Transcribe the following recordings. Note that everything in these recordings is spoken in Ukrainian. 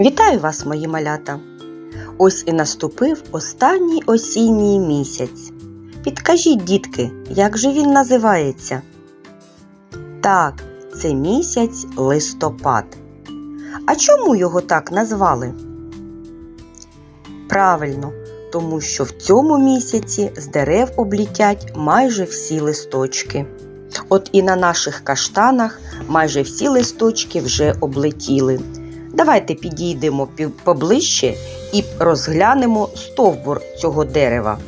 Вітаю вас, мої малята! Ось і наступив останній осінній місяць. Підкажіть, дітки, як же він називається? Так, це місяць листопад. А чому його так назвали? Правильно, тому що в цьому місяці з дерев облітять майже всі листочки. От і на наших каштанах майже всі листочки вже облетіли. Давайте підійдемо поближче і розглянемо стовбур цього дерева.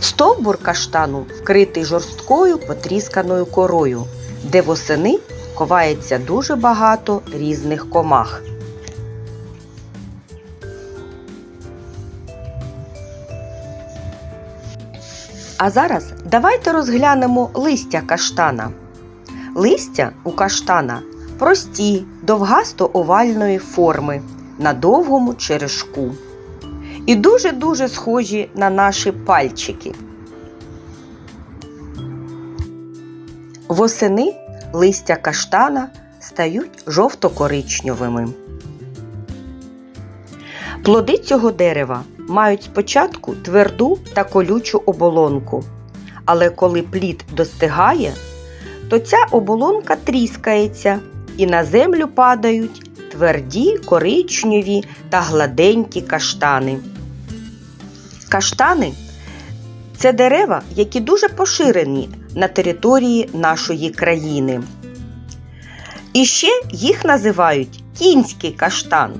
Стовбур каштану вкритий жорсткою потрісканою корою, де восени ховається дуже багато різних комах. А зараз давайте розглянемо листя каштана. Листя у каштана прості, довгасто-овальної форми на довгому черешку. І дуже-дуже схожі на наші пальчики. Восени листя каштана стають жовто-коричневими. Плоди цього дерева мають спочатку тверду та колючу оболонку, але коли плід достигає, то ця оболонка тріскається і на землю падають тверді, коричневі та гладенькі каштани. Каштани це дерева, які дуже поширені на території нашої країни. І ще їх називають кінський каштан,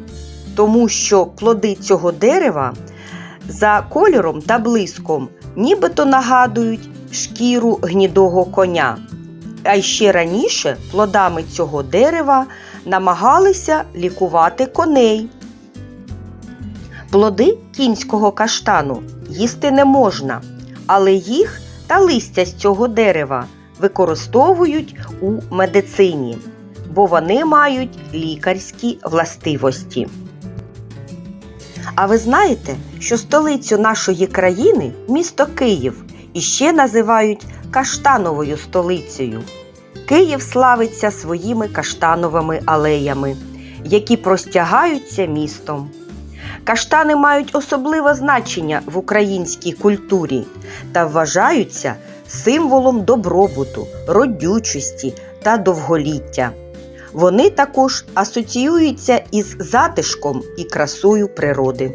тому що плоди цього дерева за кольором та блиском нібито нагадують шкіру гнідого коня. А ще раніше плодами цього дерева намагалися лікувати коней. Плоди кінського каштану їсти не можна, але їх та листя з цього дерева використовують у медицині, бо вони мають лікарські властивості. А ви знаєте, що столицю нашої країни місто Київ іще називають каштановою столицею. Київ славиться своїми каштановими алеями, які простягаються містом. Каштани мають особливе значення в українській культурі та вважаються символом добробуту, родючості та довголіття. Вони також асоціюються із затишком і красою природи.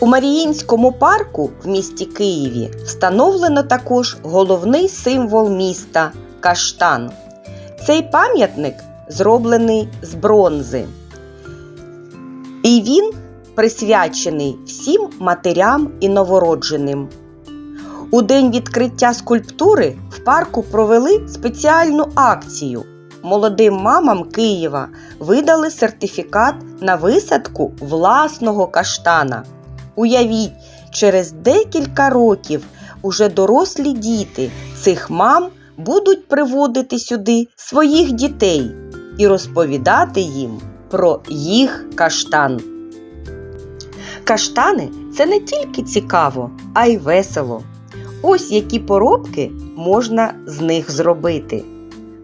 У Маріїнському парку в місті Києві встановлено також головний символ міста каштан. Цей пам'ятник зроблений з бронзи. І він присвячений всім матерям і новородженим. У день відкриття скульптури в парку провели спеціальну акцію. Молодим мамам Києва видали сертифікат на висадку власного каштана. Уявіть, через декілька років уже дорослі діти цих мам будуть приводити сюди своїх дітей і розповідати їм про їх каштан. Каштани це не тільки цікаво, а й весело. Ось які поробки можна з них зробити.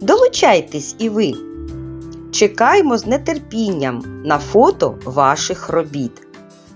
Долучайтесь і ви. Чекаємо з нетерпінням на фото ваших робіт.